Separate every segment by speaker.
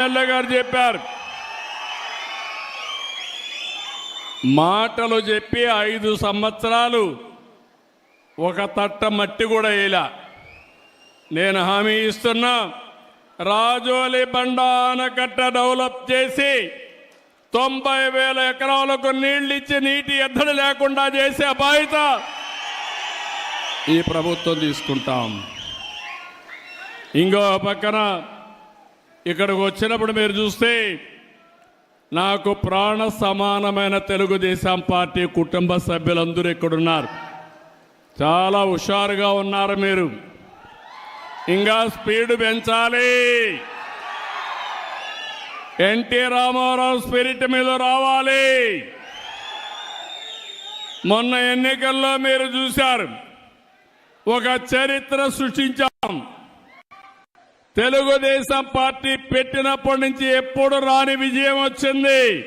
Speaker 1: MLA గారు చెప్పారు. మాటలు చెప్పి ఐదు సంవత్సరాలు ఒక తట్ట మట్టి కూడా వేయలా. నేను హామీ ఇస్తున్నా రాజోలి బండ ఆనకట్ట డెవలప్ చేసి తొంభై వేల ఎకరాలకు నీళ్ళిచ్చి నీటి ఎద్దడి లేకుండా చేసే బాధ్యత ఈ ప్రభుత్వం తీసుకుంటాం. ఇంకో పక్కన ఇక్కడికి వచ్చినప్పుడు మీరు చూస్తే నాకు ప్రాణ సమానమైన తెలుగుదేశం పార్టీ కుటుంబ సభ్యులందరూ ఇక్కడున్నారు. చాలా హుషారుగా ఉన్నారు మీరు. ఇంకా స్పీడ్ పెంచాలి. ఎన్టీ రామారావు స్పిరిట్ మీద రావాలి. మొన్న ఎన్నికల్లో మీరు చూశారు. ఒక చరిత్ర సృష్టించాం. తెలుగుదేశం పార్టీ పెట్టినప్పటి నుంచి ఎప్పుడు రాని విజయం వచ్చింది.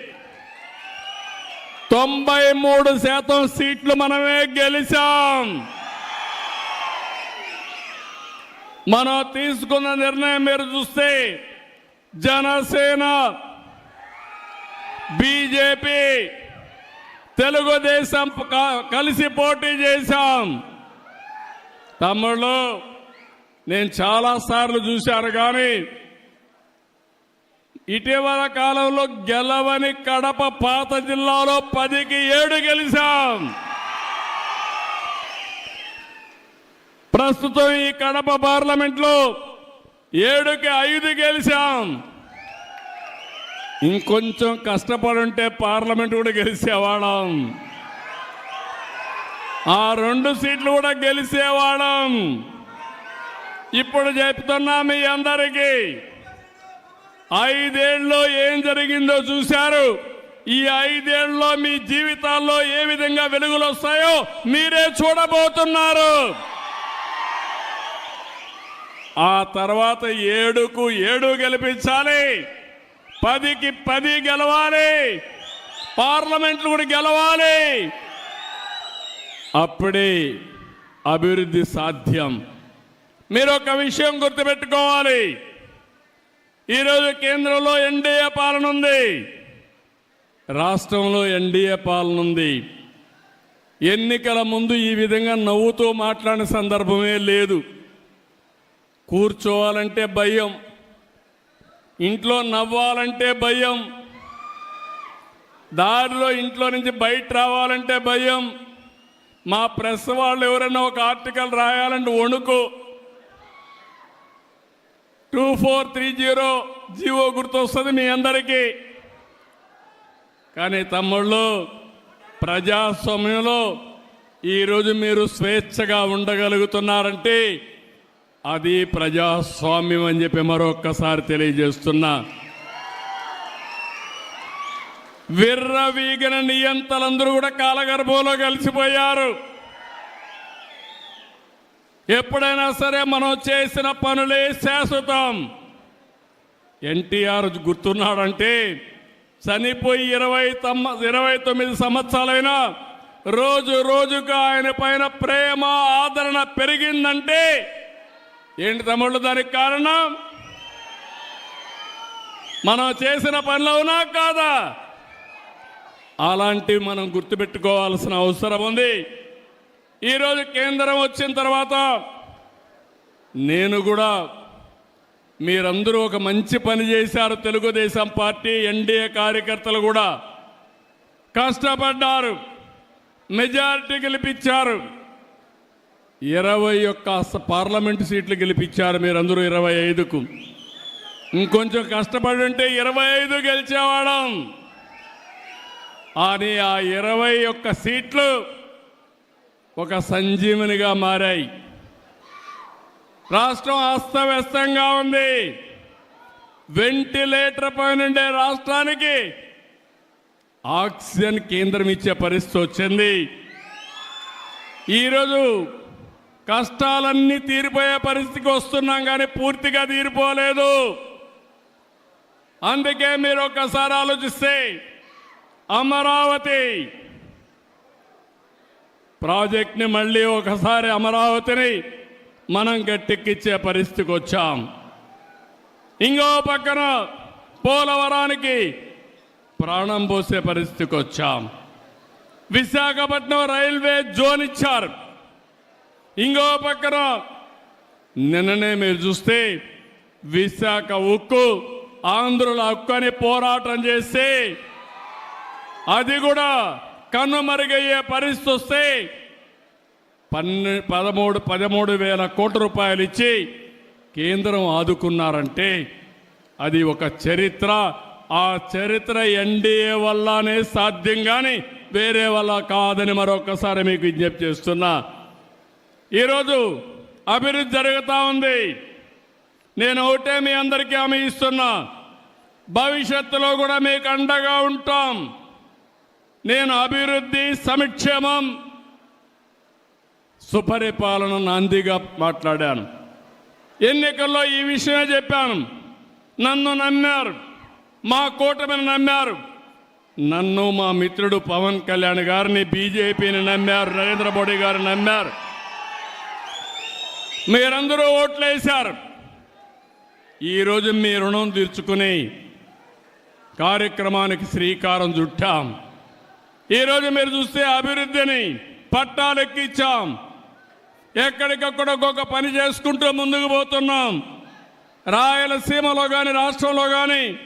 Speaker 1: తొంభై మూడు శాతం సీట్లు మనమే గెలిచాం. మనం తీసుకున్న నిర్ణయం మీరు చూస్తే జనసేన బీజేపీ తెలుగుదేశం క- కలిసి పోటీ చేశాం. తమ్ముళ్ళు నేను చాలా సార్లు చూశాను కానీ ఇటీవల కాలంలో గెలవని కడప పాత జిల్లాలో పదికి ఏడు గెలిచాం. ప్రస్తుతం ఈ కడప పార్లమెంట్లో ఏడుకి ఐదు గెలిచాం. ఇంకొంచెం కష్టపడుంటే పార్లమెంట్ కూడా గెలిచేవాళ్ళం. ఆ రెండు సీట్లు కూడా గెలిచేవాళ్ళం. ఇప్పుడు చెప్తున్నా మీ అందరికీ. ఐదేళ్ళలో ఏం జరిగిందో చూశారు? ఈ ఐదేళ్ళలో మీ జీవితాల్లో ఏ విధంగా వెలుగులు వస్తాయో మీరే చూడబోతున్నారు. ఆ తర్వాత ఏడుకు ఏడు గెలిపించాలి. పదికి పది గెలవాలి. పార్లమెంట్లు కూడా గెలవాలి. అప్పుడే అభివృద్ధి సాధ్యం. మీరు ఒక విషయం గుర్తుపెట్టుకోవాలి. ఈరోజు కేంద్రంలో ఎన్డీఏ పాలన ఉంది. రాష్ట్రంలో ఎన్డీఏ పాలన ఉంది. ఎన్నికల ముందు ఈ విధంగా నవ్వుతూ మాట్లాడిన సందర్భమే లేదు. కూర్చోవాలంటే భయం. ఇంట్లో నవ్వాలంటే భయం. దారిలో ఇంట్లో నుంచి బయట రావాలంటే భయం. మా ప్రెస్ వాళ్ళు ఎవరైనా ఒక ఆర్టికల్ రాయాలంటే వణుకు. Two four three zero GO గుర్తొస్తుంది మీ అందరికీ. కానీ తమ్ముళ్ళు ప్రజాస్వామ్యంలో ఈరోజు మీరు స్వేచ్ఛగా ఉండగలుగుతున్నారంటే అది ప్రజాస్వామ్యం అని చెప్పి మరొక్కసారి తెలియజేస్తున్నా. విర్రవీగిన నియంతలందరూ కూడా కాలగర్భంలో కలిసిపోయారు. ఎప్పుడైనా సరే మనం చేసిన పనులే శాశ్వతం. ఎన్టీఆర్ గుర్తున్నాడంటే చనిపోయి ఇరవై తొమ్మ ఇరవై తొమ్మిది సంవత్సరాలైనా రోజు రోజుకు ఆయన పైన ప్రేమ ఆదరణ పెరిగిందంటే ఏంటి తమ్ముళ్ళు దానికి కారణం? మనం చేసిన పనులు అవునా కాదా? అలాంటివి మనం గుర్తుపెట్టుకోవాల్సిన అవసరం ఉంది. ఈరోజు కేంద్రం వచ్చిన తర్వాత నేను కూడా మీరందరూ ఒక మంచి పని చేశారు తెలుగుదేశం పార్టీ ఎన్డీఏ కార్యకర్తలు కూడా. కష్టపడ్డారు. మెజారిటీ గెలిపించారు. ఇరవై ఒక్క పార్లమెంటు సీట్లు గెలిపించారు మీరందరూ ఇరవై ఐదుకు. ఇంకొంచెం కష్టపడి ఉంటే ఇరవై ఐదు గెలిచేవాడం అని ఆ ఇరవై ఒక్క సీట్లు ఒక సంజీవనిగా మారాయి. రాష్ట్రం అస్తవ్యస్తంగా ఉంది. వెంటిలేటర్ పైనుండే రాష్ట్రానికి ఆక్సిజన్ కేంద్రం ఇచ్చే పరిస్థితి వచ్చింది. ఈరోజు కష్టాలన్నీ తీరిపోయే పరిస్థితికి వస్తున్నాం కానీ పూర్తిగా తీరిపోలేదు. అందుకే మీరు ఒక్కసారి ఆలోచిస్తే అమరావతి ప్రాజెక్ట్ని మళ్ళీ ఒకసారి అమరావతిని మనం గట్టెక్కిచ్చే పరిస్థితికి వచ్చాం. ఇంకో పక్కన పోలవరానికి ప్రాణం పోసే పరిస్థితికి వచ్చాం. విశాఖపట్నం రైల్వే జోన్ ఇచ్చారు. ఇంకో పక్కన నిన్ననే మీరు చూస్తే విశాఖ ఉక్కు ఆంధ్రుల హక్కు అని పోరాటం చేస్తే అది కూడా కన్నుమరుగయ్యే పరిస్థితి వస్తే పన్నె పదమూడు పదమూడు వేల కోట్ల రూపాయలు ఇచ్చి కేంద్రం ఆదుకున్నారంటే అది ఒక చరిత్ర. ఆ చరిత్ర ఎన్డీఏ వల్లనే సాధ్యం కానీ వేరే వల్ల కాదని మరొకసారి మీకు విజ్ఞప్తి చేస్తున్నా. ఈరోజు అభివృద్ధి జరుగుతూ ఉంది. నేను ఒకటే మీ అందరికీ హామీ ఇస్తున్నా. భవిష్యత్తులో కూడా మీకు అండగా ఉంటాం. నేను అభివృద్ధి సంక్షేమం సుపరిపాలన నాందిగా మాట్లాడాను. ఎన్నికల్లో ఈ విషయమే చెప్పాను. నన్ను నమ్మారు. మా కూటమిని నమ్మారు. నన్ను మా మిత్రుడు పవన్ కళ్యాణ్ గారిని బీజేపీని నమ్మారు. నరేంద్ర మోడీ గారిని నమ్మారు. మీరందరూ ఓట్లేశారు. ఈరోజు మీ రుణం తీర్చుకుని కార్యక్రమానికి శ్రీకారం చుట్టాం. ఈరోజు మీరు చూస్తే అభివృద్ధిని పట్టాలెక్కిచ్చాం ఎక్కడికక్కడ ఒక్కొక్క పని చేసుకుంటూ ముందుకు పోతున్నాం. రాయలసీమలో కానీ రాష్ట్రంలో కానీ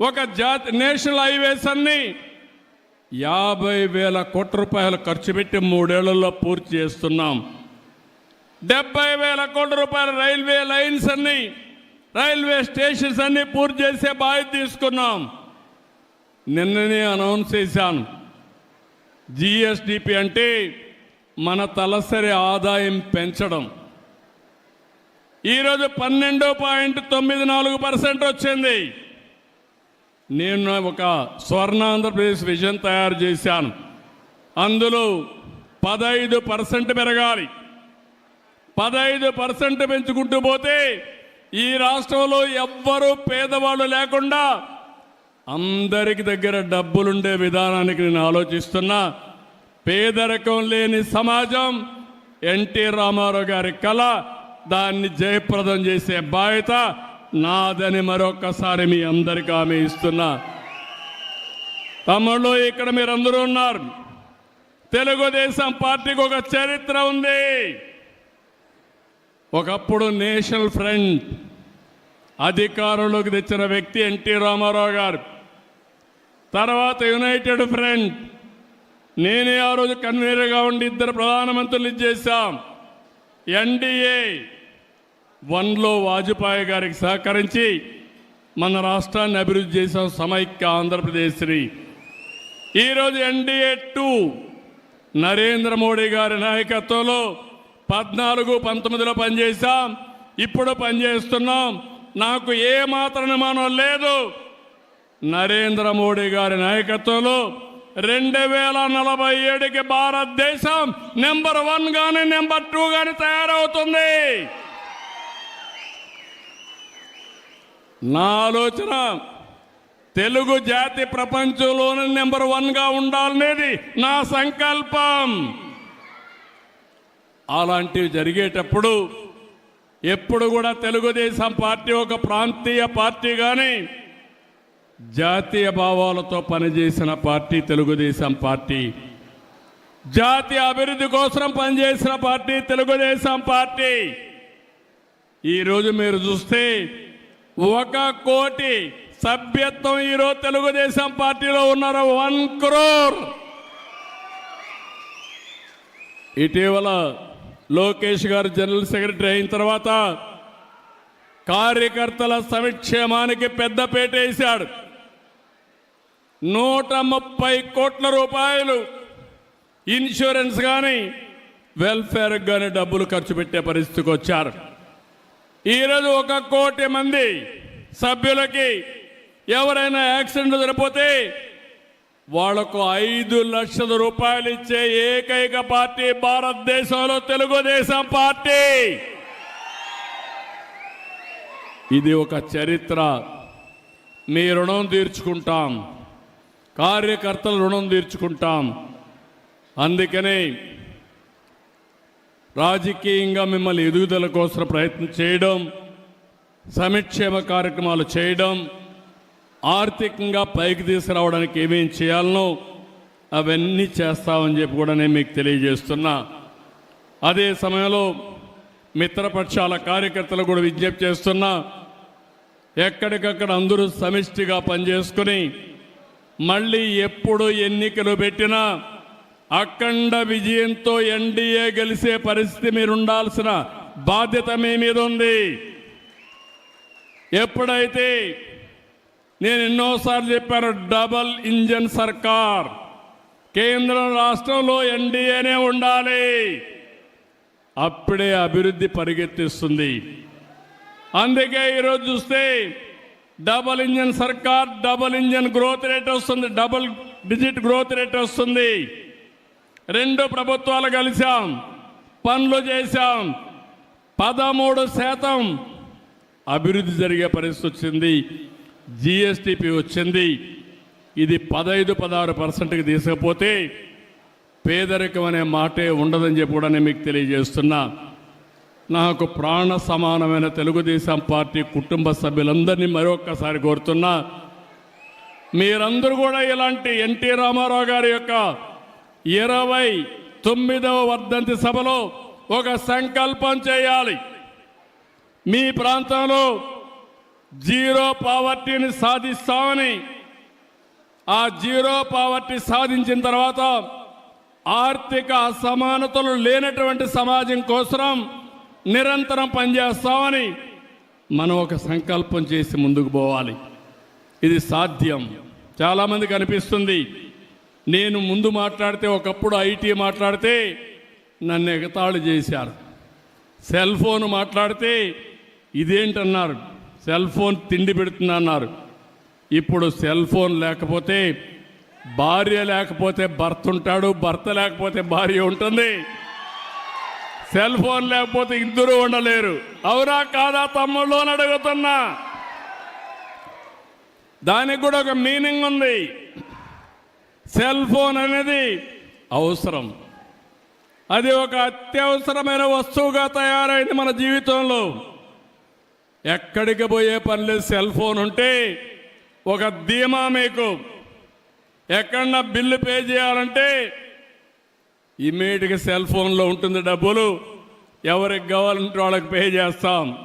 Speaker 1: ఒక జాతి నేషనల్ హైవేస్ అన్ని యాభై వేల కోట్ల రూపాయలు ఖర్చు పెట్టి మూడేళ్ళలో పూర్తి చేస్తున్నాం. డెబ్బై వేల కోట్ల రూపాయల రైల్వే లైన్స్ అన్ని రైల్వే స్టేషన్స్ అన్ని పూర్తి చేసే బాధ్యత తీసుకున్నాం. నిన్ననే అనౌన్స్ చేశాను. జిఎస్డిపి అంటే మన తలసరి ఆదాయం పెంచడం. ఈరోజు పన్నెండు పాయింట్ తొమ్మిది నాలుగు పర్సెంట్ వచ్చింది. నేను ఒక స్వర్ణ ఆంధ్రప్రదేశ్ విజన్ తయారు చేశాను. అందులో పదహైదు పర్సెంట్ పెరగాలి. పదహైదు పర్సెంట్ పెంచుకుంటూ పోతే ఈ రాష్ట్రంలో ఎవ్వరూ పేదవాళ్ళు లేకుండా అందరికి దగ్గర డబ్బులుండే విధానానికి నేను ఆలోచిస్తున్నా. పేదరికం లేని సమాజం ఎన్టీ రామారావు గారి కళ దాన్ని జయప్రదం చేసే బాధ్యత నాదని మరొకసారి మీ అందరికీ ఆమె ఇస్తున్నా. తమ్ముళ్ళు ఇక్కడ మీరందరూ ఉన్నారు. తెలుగుదేశం పార్టీకి ఒక చరిత్ర ఉంది. ఒకప్పుడు నేషనల్ ఫ్రంట్ అధికారంలోకి తెచ్చిన వ్యక్తి ఎన్టీ రామారావు గారు. తర్వాత యునైటెడ్ ఫ్రంట్. నేనే ఆ రోజు కన్వీనర్గా ఉండి ఇద్దరు ప్రధానమంత్రులు చేశాం. ఎన్డీఏ వన్లో వాజ్పేయి గారికి సహకరించి మన రాష్ట్రాన్ని అభివృద్ధి చేసాం సమైక్య ఆంధ్రప్రదేశ్ని. ఈరోజు ఎన్డీఏ టూ నరేంద్ర మోడీ గారి నాయకత్వంలో పద్నాలుగు పంతొమ్మిదిలో పనిచేశాం. ఇప్పుడు పనిచేస్తున్నాం. నాకు ఏ మాత్రం అనుమానం లేదు. నరేంద్ర మోడీ గారి నాయకత్వంలో రెండు వేల నలభై ఏడుకి భారతదేశం నెంబర్ వన్ కానీ నెంబర్ టూ కానీ తయారవుతుంది. నా ఆలోచన తెలుగు జాతి ప్రపంచంలోనే నెంబర్ వన్గా ఉండాలనేది నా సంకల్పం. అలాంటివి జరిగేటప్పుడు ఎప్పుడు కూడా తెలుగుదేశం పార్టీ ఒక ప్రాంతీయ పార్టీ కానీ జాతీయ భావాలతో పనిచేసిన పార్టీ తెలుగుదేశం పార్టీ. జాతీయ అభివృద్ధి కోసం పనిచేసిన పార్టీ తెలుగుదేశం పార్టీ. ఈరోజు మీరు చూస్తే ఒక కోటి సభ్యత్వం ఈరోజు తెలుగుదేశం పార్టీలో ఉన్నారు వన్ క్రోర్. ఇటీవల లోకేష్ గారు జనరల్ సెక్రటరీ అయిన తర్వాత కార్యకర్తల సంక్షేమానికి పెద్దపేట వేశాడు నూట ముప్పై కోట్ల రూపాయలు ఇన్సూరెన్స్ కానీ వెల్ఫేర్ కానీ డబ్బులు ఖర్చు పెట్టే పరిస్థితికి వచ్చారు. ఈరోజు ఒక కోటి మంది సభ్యులకి ఎవరైనా యాక్సిడెంట్ జరిపోతే వాళ్ళకు ఐదు లక్షల రూపాయలు ఇచ్చే ఏకైక పార్టీ భారతదేశంలో తెలుగుదేశం పార్టీ. ఇది ఒక చరిత్ర. మీ రుణం తీర్చుకుంటాం. కార్యకర్తల రుణం తీర్చుకుంటాం. అందుకనే రాజకీయంగా మిమ్మల్ని ఎదుగుదల కోసం ప్రయత్నం చేయడం సంక్షేమ కార్యక్రమాలు చేయడం ఆర్థికంగా పైకి తీసుకురావడానికి ఏమేం చేయాలనో అవన్నీ చేస్తామని చెప్పి కూడా నేను మీకు తెలియజేస్తున్నా. అదే సమయంలో మిత్రపక్షాల కార్యకర్తలు కూడా విజ్ఞప్తి చేస్తున్నా ఎక్కడికక్కడ అందరూ సమిష్టిగా పనిచేసుకుని మళ్ళీ ఎప్పుడు ఎన్నికలు పెట్టినా అఖండ విజయంతో ఎన్డీఏ గెలిసే పరిస్థితి మీరు ఉండాల్సిన బాధ్యత మీ మీద ఉంది. ఎప్పుడైతే నేను ఎన్నోసార్లు చెప్పాను డబల్ ఇంజన్ సర్కార్ కేంద్రం రాష్ట్రంలో ఎన్డీఏనే ఉండాలి. అప్పుడే అభివృద్ధి పరిగెత్తిస్తుంది. అందుకే ఈరోజు చూస్తే డబల్ ఇంజన్ సర్కార్ డబల్ ఇంజన్ గ్రోత్ రేట్ వస్తుంది డబల్ డిజిట్ గ్రోత్ రేట్ వస్తుంది. రెండు ప్రభుత్వాలు కలిసాం పనులు చేశాం పదమూడు శాతం అభివృద్ధి జరిగే పరిస్థితి వచ్చింది జిఎస్టిపి వచ్చింది. ఇది పదహైదు పదహారు పర్సెంట్కి తీసుకపోతే పేదరికం అనే మాటే ఉండదని చెప్పి కూడా నేను మీకు తెలియజేస్తున్నా. నాకు ప్రాణ సమానమైన తెలుగుదేశం పార్టీ కుటుంబ సభ్యులందరినీ మరొక్కసారి కోరుతున్నా. మీరందరూ కూడా ఇలాంటి ఎన్టీ రామారావు గారి యొక్క ఇరవై తొమ్మిదవ వర్ధంతి సభలో ఒక సంకల్పం చేయాలి. మీ ప్రాంతంలో జీరో పావర్టీని సాధిస్తామని ఆ జీరో పావర్టీ సాధించిన తర్వాత ఆర్థిక అసమానతలు లేనటువంటి సమాజం కోసం నిరంతరం పనిచేస్తామని మనం ఒక సంకల్పం చేసి ముందుకు పోవాలి. ఇది సాధ్యం. చాలామందికి అనిపిస్తుంది నేను ముందు మాట్లాడితే ఒకప్పుడు ఐటీ మాట్లాడితే నన్ను ఎగతాళి చేశారు. సెల్ ఫోన్ మాట్లాడితే ఇదేంటన్నారు సెల్ ఫోన్ తిండి పెడుతున్నా అన్నారు ఇప్పుడు సెల్ ఫోన్ లేకపోతే భార్య లేకపోతే భర్త ఉంటాడు భర్త లేకపోతే భార్య ఉంటుంది. సెల్ ఫోన్ లేకపోతే ఇద్దరు ఉండలేరు. అవునా కాదా తమ్ముళ్ళు అని అడుగుతున్నా. దానికి కూడా ఒక మీనింగ్ ఉంది. సెల్ ఫోన్ అనేది అవసరం. అది ఒక అత్యవసరమైన వస్తువుగా తయారైంది మన జీవితంలో. ఎక్కడికి పోయే పని లేదు సెల్ ఫోన్ ఉంటే ఒక ధీమా మీకు. ఎక్కడన్నా బిల్లు పే చేయాలంటే ఇమీడియట్గా సెల్ ఫోన్లో ఉంటుంది డబ్బులు. ఎవరికి కావాలంటే వాళ్ళకి పే చేస్తాం.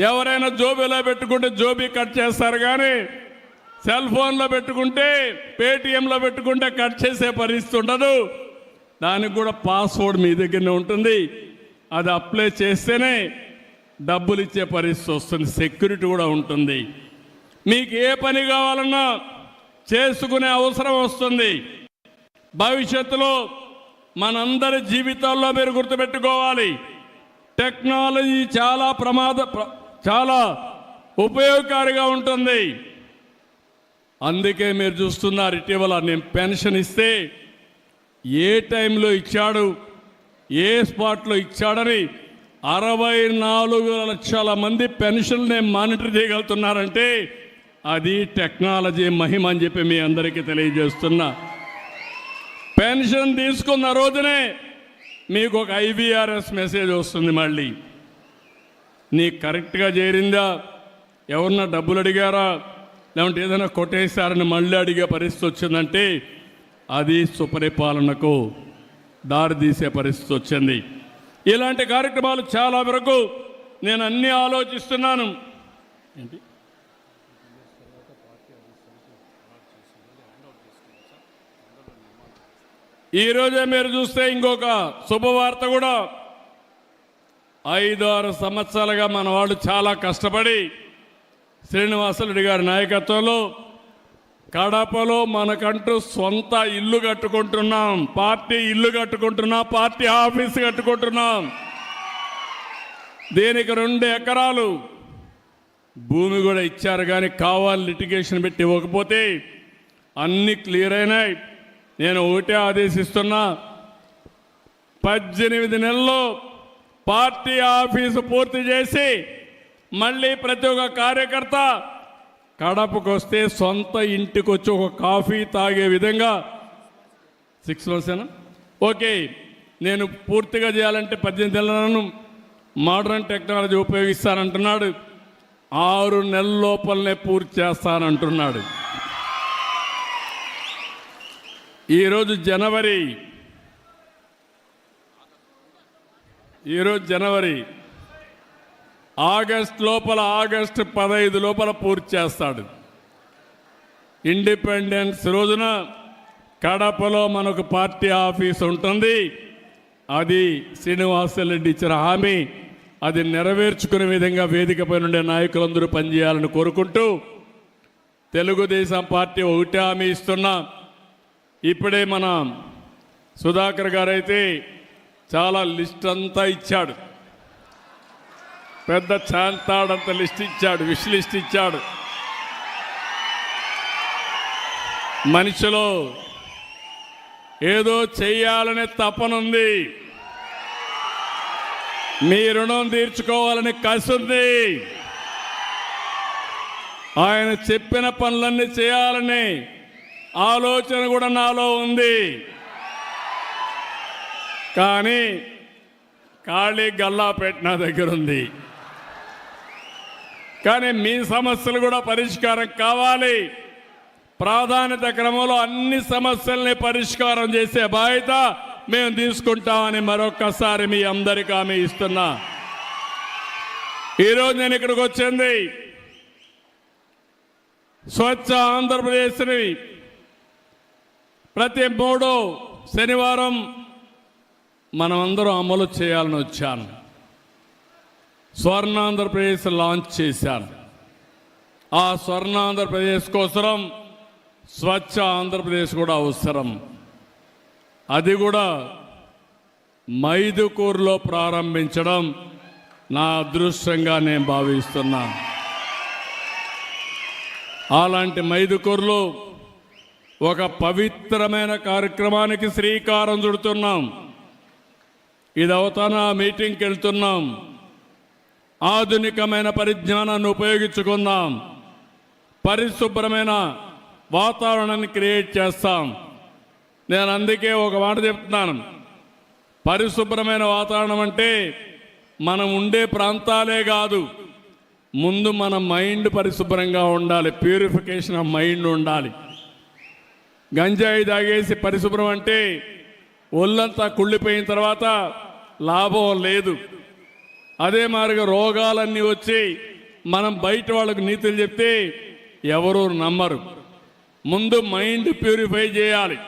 Speaker 1: ఎవరైనా జోబీలో పెట్టుకుంటే జోబీ కట్ చేస్తారు కానీ సెల్ ఫోన్లో పెట్టుకుంటే పేటిఎంలో పెట్టుకుంటే కట్ చేసే పరిస్థితి ఉండదు. దానికి కూడా పాస్వర్డ్ మీ దగ్గరనే ఉంటుంది. అది అప్లై చేస్తేనే డబ్బులు ఇచ్చే పరిస్థితి వస్తుంది. సెక్యూరిటీ కూడా ఉంటుంది. మీకు ఏ పని కావాలన్నా చేసుకునే అవసరం వస్తుంది. భవిష్యత్తులో మనందరి జీవితాల్లో మీరు గుర్తుపెట్టుకోవాలి. టెక్నాలజీ చాలా ప్రమాద ప్ర- చాలా ఉపయోగకారిగా ఉంటుంది. అందుకే మీరు చూస్తున్నారు ఇటీవల నేను పెన్షన్ ఇస్తే ఏ టైంలో ఇచ్చాడు ఏ స్పాట్లో ఇచ్చాడని అరవై నాలుగు లక్షల మంది పెన్షన్ని మానిటర్ చేయగలుగుతున్నారంటే అది టెక్నాలజీ మహిమ అని చెప్పి మీ అందరికీ తెలియజేస్తున్నా. పెన్షన్ తీసుకున్న రోజునే మీకు ఒక ఐబీఆర్ఎస్ మెసేజ్ వస్తుంది మళ్ళీ. నీకు కరెక్ట్గా చేరిందా? ఎవరన్నా డబ్బులు అడిగారా? లేకుంటే ఏదైనా కొట్టేశారని మళ్ళీ అడిగే పరిస్థితి వచ్చిందంటే అది సుపరిపాలనకు దారితీసే పరిస్థితి వచ్చింది. ఇలాంటి కార్యక్రమాలు చాలా వరకు నేను అన్నీ ఆలోచిస్తున్నాను. ఏంటి? ఈరోజే మీరు చూస్తే ఇంకొక శుభవార్త కూడా. ఐదు ఆరు సంవత్సరాలుగా మన వాళ్ళు చాలా కష్టపడి శ్రీనివాసరెడ్డి గారి నాయకత్వంలో కడపలో మనకంటూ సొంత ఇల్లు కట్టుకుంటున్నాం. పార్టీ ఇల్లు కట్టుకుంటున్నాం. Party office కట్టుకుంటున్నాం. దీనికి రెండు ఎకరాలు భూమి కూడా ఇచ్చారు కానీ కావాలి లిటిగేషన్ పెట్టి ఇవ్వకపోతే అన్నీ క్లియర్ అయినాయి. నేను ఒకటే ఆదేశిస్తున్నా పద్దెనిమిది నెలల్లో పార్టీ ఆఫీసు పూర్తి చేసి మళ్ళీ ప్రతి ఒక్క కార్యకర్త కడపకు వస్తే సొంత ఇంటికి వచ్చి ఒక కాఫీ తాగే విధంగా సిక్స్ మంత్సేనా ఓకే నేను పూర్తిగా చేయాలంటే పద్దెనిమిది నెలలను మోడర్న్ టెక్నాలజీ ఉపయోగిస్తానంటున్నాడు ఆరు నెలల లోపలనే పూర్తి చేస్తానంటున్నాడు. ఈరోజు జనవరి ఈరోజు జనవరి ఆగస్ట్ లోపల ఆగస్ట్ పదహైదు లోపల పూర్తి చేస్తాడు. ఇండిపెండెన్స్ రోజున కడపలో మనకు పార్టీ ఆఫీస్ ఉంటుంది. అది శ్రీనివాసరెడ్డి ఇచ్చిన హామీ. అది నెరవేర్చుకునే విధంగా వేదికపై నుండే నాయకులందరూ పనిచేయాలని కోరుకుంటూ తెలుగుదేశం పార్టీ ఒకటే హామీ ఇస్తున్నా. ఇప్పుడే మన సుధాకర్ గారైతే చాలా లిస్ట్ అంతా ఇచ్చాడు. పెద్ద చాంతాడంత లిస్ట్ ఇచ్చాడు విష్ లిస్ట్ ఇచ్చాడు. మనిషిలో ఏదో చేయాలనే తపనుంది మీ రుణం తీర్చుకోవాలని కసుంది ఆయన చెప్పిన పనులన్నీ చేయాలని ఆలోచన కూడా నాలో ఉంది. కానీ ఖాళీ గల్లాపేట నా దగ్గర ఉంది. కానీ మీ సమస్యలు కూడా పరిష్కారం కావాలి. ప్రాధాన్యత క్రమంలో అన్ని సమస్యల్ని పరిష్కారం చేసే బాధ్యత మేము తీసుకుంటామని మరొక్కసారి మీ అందరికీ హామీ ఇస్తున్నా. ఈరోజు నేను ఇక్కడికి వచ్చింది స్వచ్ఛ ఆంధ్రప్రదేశ్ని ప్రతి మూడో శనివారం మనమందరం అమలు చేయాలని వచ్చాను. స్వర్ణాంధ్రప్రదేశ్ లాంచ్ చేశాను. ఆ స్వర్ణాంధ్రప్రదేశ్ కోసరం స్వచ్ఛ ఆంధ్రప్రదేశ్ కూడా అవసరం. అది కూడా మైదుకూరులో ప్రారంభించడం నా అదృష్టంగా నేను భావిస్తున్నాను. అలాంటి మైదుకూరులో ఒక పవిత్రమైన కార్యక్రమానికి శ్రీకారం చుడుతున్నాం. ఇది అవతాన మీటింగ్కి వెళ్తున్నాం. ఆధునికమైన పరిజ్ఞానాన్ని ఉపయోగించుకుందాం. పరిశుభ్రమైన వాతావరణాన్ని క్రియేట్ చేస్తాం. నేను అందుకే ఒక మాట చెప్తున్నాను. పరిశుభ్రమైన వాతావరణం అంటే మనం ఉండే ప్రాంతాలే కాదు. ముందు మన మైండ్ పరిశుభ్రంగా ఉండాలి. ప్యూరిఫికేషన్ ఆఫ్ మైండ్ ఉండాలి. గంజాయి తాగేసి పరిశుభ్రం అంటే ఒళ్ళంతా కుళ్ళిపోయిన తర్వాత లాభం లేదు. అదే మారిగా రోగాలన్నీ వచ్చి మనం బయట వాళ్ళకు నీతులు చెప్తే ఎవరు నమ్మరు. ముందు మైండ్ ప్యూరిఫై చేయాలి.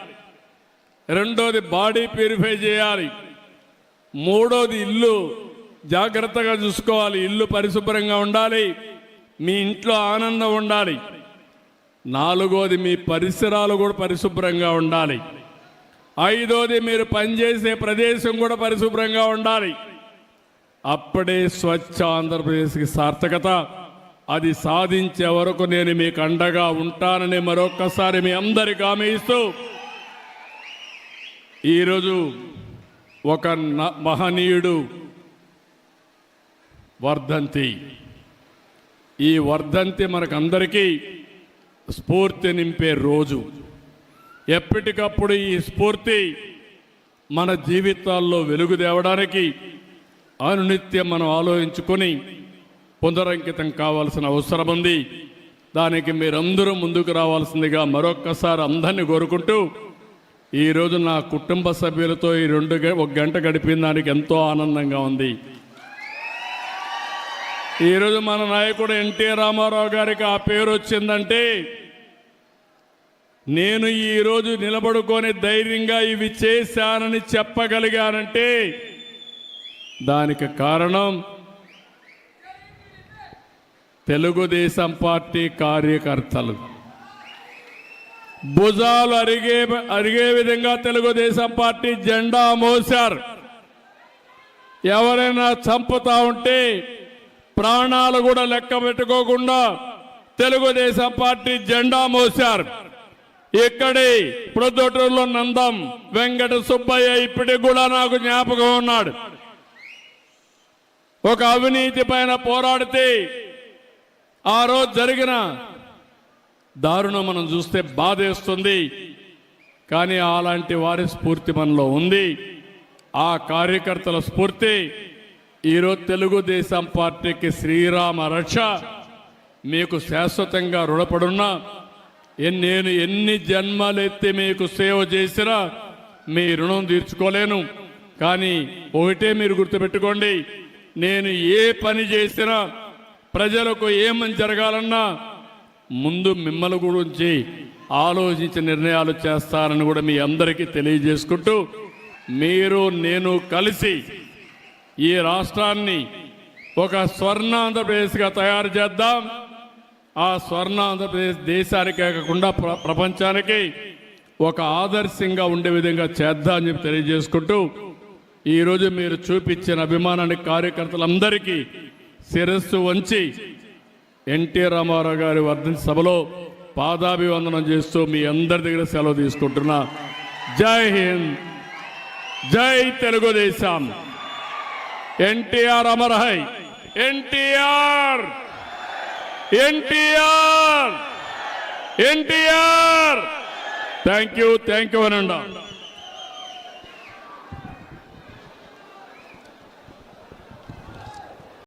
Speaker 1: రెండోది బాడీ ప్యూరిఫై చేయాలి. మూడోది ఇల్లు జాగ్రత్తగా చూసుకోవాలి. ఇల్లు పరిశుభ్రంగా ఉండాలి. మీ ఇంట్లో ఆనందం ఉండాలి. నాలుగోది మీ పరిసరాలు కూడా పరిశుభ్రంగా ఉండాలి. ఐదోది మీరు పనిచేసే ప్రదేశం కూడా పరిశుభ్రంగా ఉండాలి. అప్పుడే స్వచ్ఛ ఆంధ్రప్రదేశ్కి సార్థకత. అది సాధించే వరకు నేను మీకు అండగా ఉంటానని మరొక్కసారి మీ అందరికి హామీ ఇస్తూ ఈరోజు ఒక న- మహనీయుడు వర్ధంతి. ఈ వర్ధంతి మనకందరికీ స్ఫూర్తి నింపే రోజు. ఎప్పటికప్పుడు ఈ స్ఫూర్తి మన జీవితాల్లో వెలుగు తేవడానికి అనునిత్యం మనం ఆలోచించుకొని పునరంకితం కావాల్సిన అవసరం ఉంది. దానికి మీరందరూ ముందుకు రావాల్సిందిగా మరొక్కసారి అందరినీ కోరుకుంటూ ఈరోజు నా కుటుంబ సభ్యులతో ఈ రెండు గ- ఒక గంట గడిపిన దానికి ఎంతో ఆనందంగా ఉంది. ఈరోజు మన నాయకుడు ఎన్టీ రామారావు గారికి ఆ పేరు వచ్చిందంటే నేను ఈరోజు నిలబడుకొని ధైర్యంగా ఇవి చేశానని చెప్పగలిగానంటే దానికి కారణం తెలుగుదేశం పార్టీ కార్యకర్తలు. భుజాలు అరిగే అరిగే విధంగా తెలుగుదేశం పార్టీ జెండా మోశారు. ఎవరైనా చంపుతా ఉంటే ప్రాణాలు కూడా లెక్క పెట్టుకోకుండా తెలుగుదేశం పార్టీ జెండా మోశారు. ఇక్కడి ప్రొద్దుటూరులో నందం వెంకట సుబ్బయ్య ఇప్పటికి కూడా నాకు జ్ఞాపకం ఉన్నాడు. ఒక అవినీతి పైన పోరాడితే ఆ రోజు జరిగిన దారుణం మనం చూస్తే బాధేస్తుంది. కానీ అలాంటి వారి స్ఫూర్తి మనలో ఉంది. ఆ కార్యకర్తల స్ఫూర్తి ఈరోజు తెలుగుదేశం పార్టీకి శ్రీరామ రక్ష. మీకు శాశ్వతంగా రుణపడున్నా నేను ఎన్ని జన్మలెత్తి మీకు సేవ చేసినా మీ రుణం తీర్చుకోలేను. కానీ ఒకటే మీరు గుర్తుపెట్టుకోండి నేను ఏ పని చేసినా ప్రజలకు ఏమని జరగాలన్నా ముందు మిమ్మల్ని గురించి ఆలోచించి నిర్ణయాలు చేస్తారని కూడా మీ అందరికీ తెలియజేసుకుంటూ మీరు నేను కలిసి ఈ రాష్ట్రాన్ని ఒక స్వర్ణ ఆంధ్రప్రదేశ్గా తయారు చేద్దాం. ఆ స్వర్ణ ఆంధ్రప్రదేశ్ దేశానికే కాకుండా ప్ర- ప్రపంచానికి ఒక ఆదర్శంగా ఉండే విధంగా చేద్దాం అని చెప్పి తెలియజేసుకుంటూ ఈరోజు మీరు చూపించిన అభిమానానికి కార్యకర్తలందరికీ శిరస్సు వంచి ఎన్టీ రామారావు గారి వర్ధంతి సభలో పాదాభివందనం చేస్తూ మీ అందరి దగ్గర సెలవు తీసుకుంటున్నా. జై హింద్. జై Telugu Desam. NTR అమరహై. NTR. NTR. NTR. Thank you thank you అనండా.